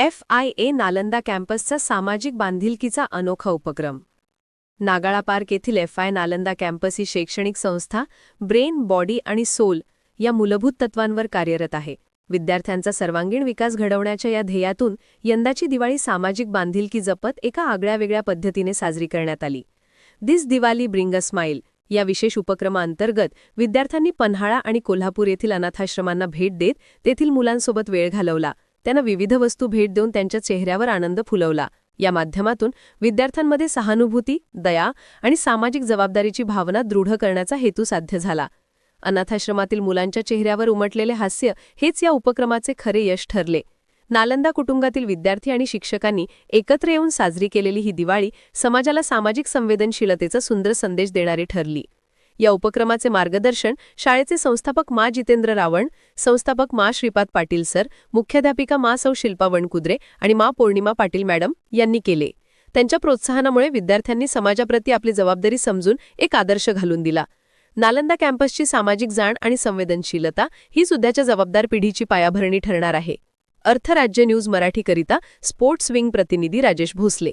F I A Nalanda कॅम्पसचा सामाजिक बांधिलकीचा अनोखा उपक्रम. नागाळा पार्क येथील एफ आय नालंदा कॅम्पस ही शैक्षणिक संस्था ब्रेन बॉडी आणि सोल या मूलभूत तत्वांवर कार्यरत आहे. विद्यार्थ्यांचा सर्वांगीण विकास घडवण्याच्या या ध्येयातून यंदाची दिवाळी सामाजिक बांधिलकी जपत एका आगळ्यावेगळ्या पद्धतीने साजरी करण्यात आली. This Diwali bring a smile या विशेष उपक्रमाअंतर्गत विद्यार्थ्यांनी पन्हाळा आणि कोल्हापूर येथील अनाथाश्रमांना भेट देत तेथील मुलांसोबत वेळ घालवला. त्यांना विविध वस्तू भेट देऊन त्यांच्या चेहऱ्यावर आनंद फुलवला. या माध्यमातून विद्यार्थ्यांमध्ये सहानुभूती दया आणि सामाजिक जबाबदारीची भावना दृढ करण्याचा हेतू साध्य झाला. अनाथाश्रमातील मुलांच्या चेहऱ्यावर उमटलेले हास्य हेच या उपक्रमाचे खरे यश ठरले. नालंदा कुटुंबातील विद्यार्थी आणि शिक्षकांनी एकत्र येऊन साजरी केलेली ही दिवाळी समाजाला सामाजिक संवेदनशीलतेचा सुंदर संदेश देणारी ठरली. या उपक्रमाचे मार्गदर्शन शाळेचे संस्थापक मा. जितेंद्र रावण संस्थापक मा. श्रीपाद पाटील सर मुख्याध्यापिका मा. सौ. शिल्पा वणकुद्रे आणि मा. पौर्णिमा पाटील मॅडम यांनी केले. त्यांच्या प्रोत्साहनामुळे विद्यार्थ्यांनी समाजाप्रती आपली जबाबदारी समजून एक आदर्श घालून दिला. नालंदा कॅम्पसची सामाजिक जाण आणि संवेदनशीलता ही सुद्धाच्या जबाबदार पिढीची पायाभरणी ठरणार आहे. अर्थराज्य न्यूज मराठीकरिता स्पोर्ट्स विंग प्रतिनिधी राजेश भोसले.